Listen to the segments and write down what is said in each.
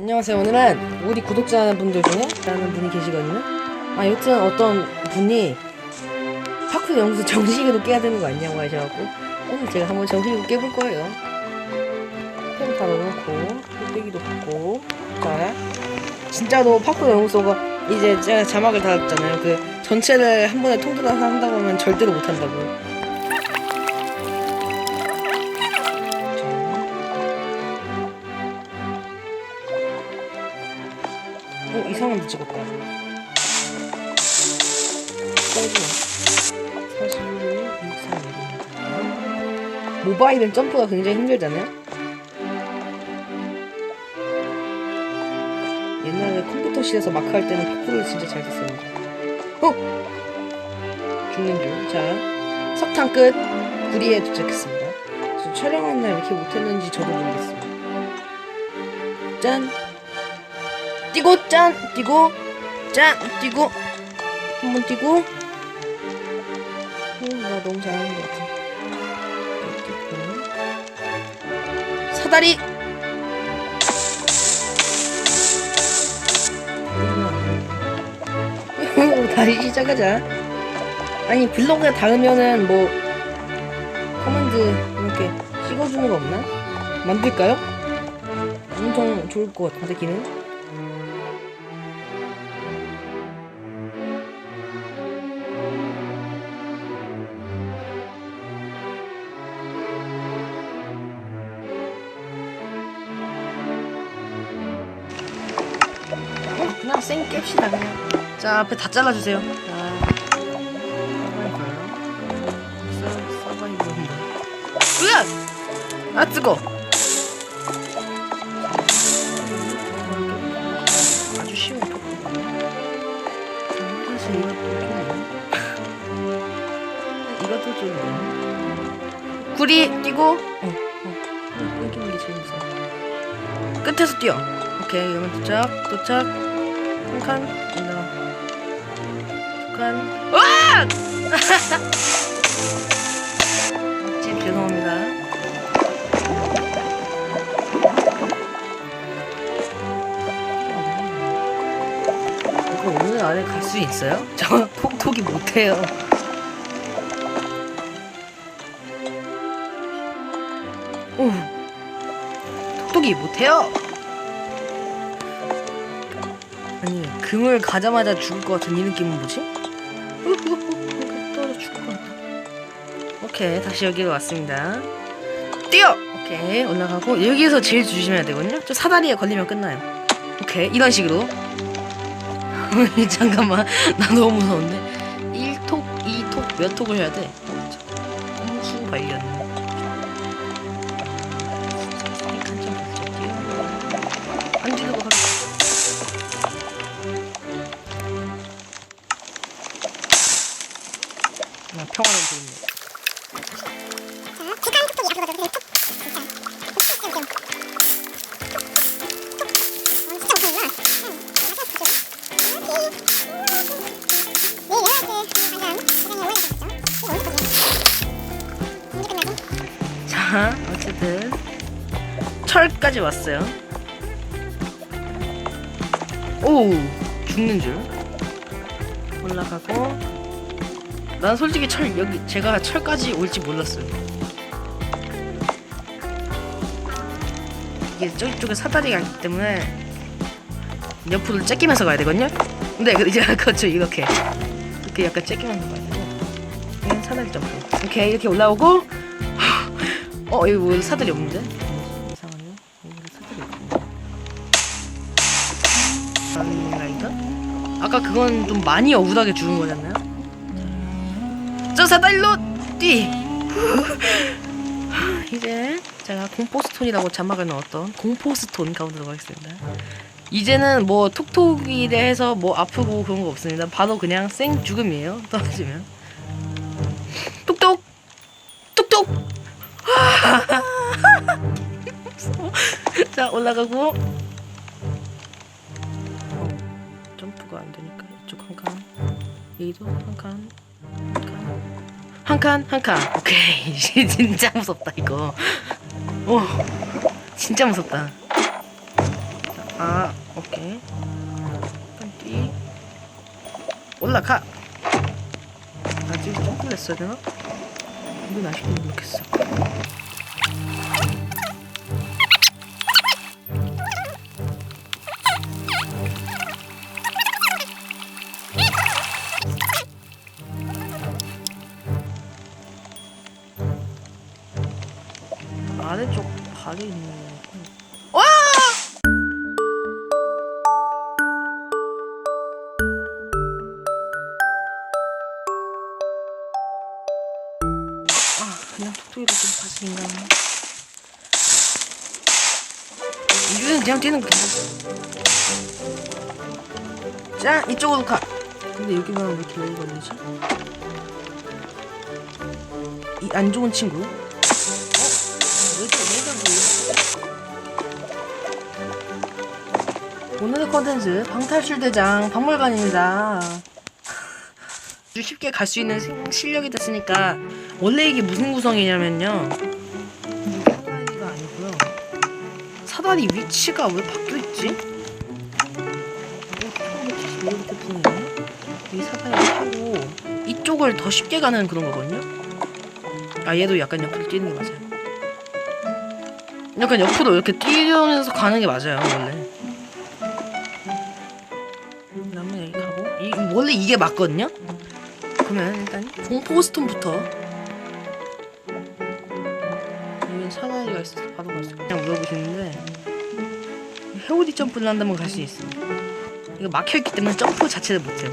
안녕하세요. 오늘은 우리 구독자분들 중에 라는 분이 계시거든요. 아, 여튼 어떤 분이 파크 연구소 정식으로 깨야 되는 거 아니냐고 하셔갖고 오늘 제가 한번 정식으로 깨볼 거예요. 펜 바로 넣고 뚝배기도 받고 자 진짜로 파크 연구소가 이제 제가 자막을 달았잖아요. 그 전체를 한 번에 통틀어서 한다고 하면 절대로 못한다고. 찍었다. 사이즈는 41, 63, 모바일은 점프가 굉장히 힘들잖아요. 옛날에 컴퓨터실에서 마크 할 때는 파쿠를 진짜 잘 썼었는데. 어! 죽는 줄. 자, 석탄 끝. 구리에 도착했습니다. 저 촬영한 날왜 이렇게 못했는지 저도 모르겠어요. 짠! 뛰고 짠 뛰고 짠 뛰고 한 번 뛰고 음, 나 너무 잘하는 것 같아 뛰고. 사다리 다시 시작하자 아니 블록에 닿으면은 뭐 커맨드 이렇게 찍어주는 거 없나? 만들까요? 엄청 좋을 것 같은데 기능? 어, 그냥 쌩 깹시다 그냥. 자 앞에 다 잘라주세요. 자 서바이벌 서- 서바이벌 으악! 아 뜨거 구리 뛰고? 어, 어. 끊기는 게 제일 무서워. 끝에서 뛰어. 오케이 이러면 도착 도착. 한칸 올라가 두칸. 와! 집 죄송합니다. 이거 오늘 안에 갈 수 있어요? 저 톡톡이 못해요 오 톡톡이 못해요 아니 금을 가자마자 죽을 것 같은 이 느낌은 뭐지? 떨어 죽을 것 같다. 오케이 다시 여기로 왔습니다. 뛰어! 오케이 올라가고 여기에서 제일 조심해야 되거든요. 저 사다리에 걸리면 끝나요. 오케이 이런 식으로. 잠깐만 나 너무 무서운데 1톡, 2톡 몇 톡을 해야 돼? 홍수 발견. 그냥 평화는 드립니다. 자, 어쨌든 철까지 왔어요. 오, 죽는 줄. 올라가고. 난 솔직히 철 여기 제가 철까지 올지 몰랐어요. 이게 저쪽에 사다리가 있기 때문에 옆으로 째끼면서 가야 되거든요. 근데 그 이제 그렇죠 이렇게 이렇게 약간 째끼면서 가야 되고 사다리 점프. 오케이 이렇게 올라오고 어 여기 뭐 사다리 없는데? 이상하네요. 여기 사다리 없네. 라이더? 아까 그건 좀 많이 억울하게 죽은 거잖아요. 저 사다리로 뛰. 이제 제가 공포스톤이라고 자막을 넣었던 공포스톤 가운데로 가겠습니다. 이제는 뭐 톡톡이 대해서 뭐 아프고 그런 거 없습니다. 바로 그냥 생 죽음이에요. 떨어지면. 톡톡 톡톡. 자 올라가고 어, 점프가 안 되니까 이쪽 한 칸, 여기도 한 칸. 한 칸, 한 칸. 오케이. 진짜 무섭다, 이거. 오, 진짜 무섭다. 자, 아 오케이 띠 올라가 아직 점프를 했어야 되나? 이건 아쉽게 못했어 아래쪽 발이 있는 거 와! 아, 그냥 톡톡이로 좀 봐주인가. 이거는 그냥 뛰는 거 괜찮아. 짠! 이쪽으로 가! 근데 여기만 왜 이렇게 오래 걸리지? 이 안 좋은 친구? 오늘의 컨텐츠 방탈출대장 박물관입니다. 쉽게 갈 수 있는 생- 실력이 됐으니까 원래 이게 무슨 구성이냐면요. 이게 사다리가 아니고요. 사다리 위치가 왜 바뀌어 있지? 이렇게 푸는데 이 사다리를 타고 이쪽을 더 쉽게 가는 그런 거거든요. 아 얘도 약간 옆으로 뛰는 게 맞아요 약간 옆으로 이렇게 뛰면서 가는 게 맞아요 원래. 그다음에 여기 가고. 이, 원래 이게 맞거든요? 그러면 일단 공포스톤부터. 여기 사다리가 있어서 바로 갈 수 있어요. 그냥 물어보시는데. 회오리 점프를 한다면 갈 수 있습니다 이거 막혀있기 때문에 점프 자체를 못해요.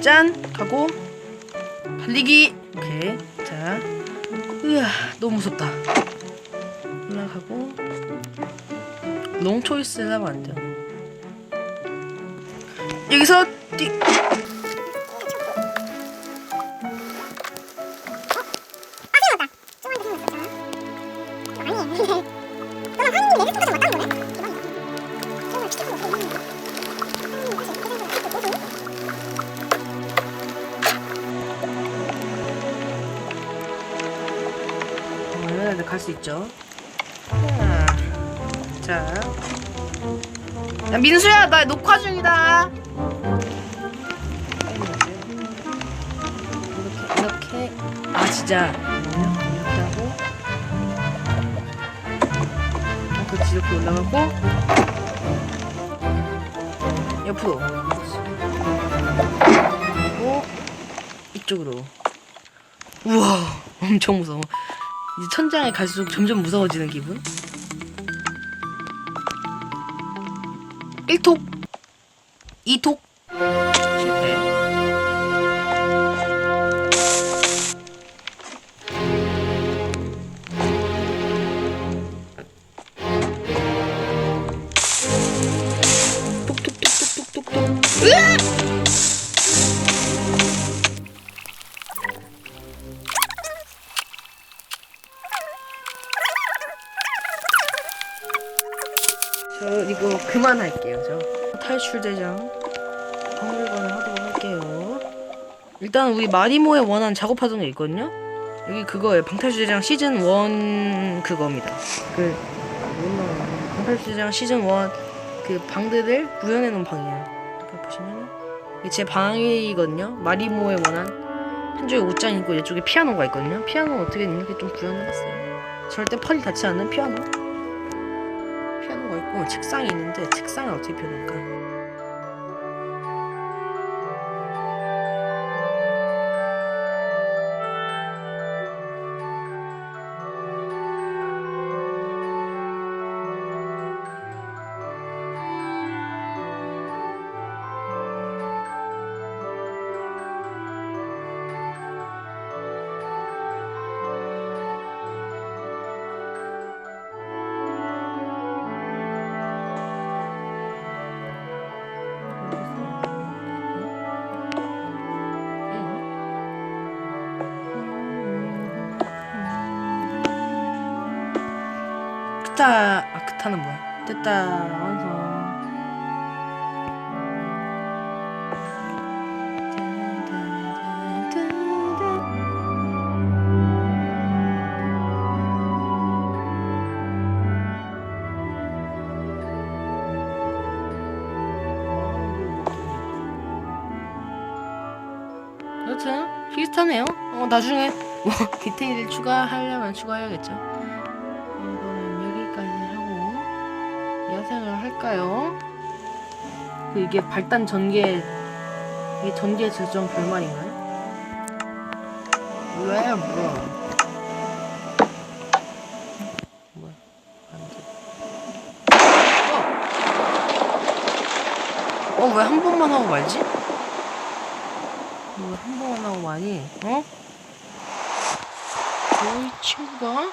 짠! 가고. 달리기. 오케이. 자. 으아 너무 무섭다 롱 초이스를 하면 안 돼요 여기서 뛰 네, 갈수 있죠. 자, 자, 야 민수야, 나 녹화 중이다. 이렇게, 이렇게, 아 진짜 이렇게 하고, 어, 그렇지 이렇게 올라가고, 옆으로, 그리고 이쪽으로. 우와, 엄청 무서워. 이제 천장에 갈수록 점점 무서워지는 기분. 1톡 2톡 실패 톡톡톡톡톡톡톡 탈출대장 박물관을 하도록 할게요. 일단 우리 마리모에 원한 작업하던 게 있거든요. 여기 그거예요. 방탈출대장 시즌 1 그겁니다. 그 방탈출대장 시즌 1그 방들을 구현해 놓은 방이에요. 이렇게 보시면은 이게 제 방이거든요. 마리모에 원한. 한쪽에 옷장 있고 이쪽에 피아노가 있거든요. 피아노 어떻게 이렇게 좀 구현해봤어요? 절대 펄이 닿지 않는 피아노 있고 책상이 있는데 책상을 어떻게 표현할까? 테타 아 그타는 뭐야? 테타 아나운서 여튼 비슷하네요. 어 나중에 뭐 디테일을 추가하려면 추가해야겠죠. 할까요? 그 이게 발단 전개 이게 전개 지정 결말인가요? 왜 뭐? 뭐야? 안 돼. 어? 어, 왜 한 번만 하고 말지? 왜 한 번만 하고 많이? 어? 이 친구가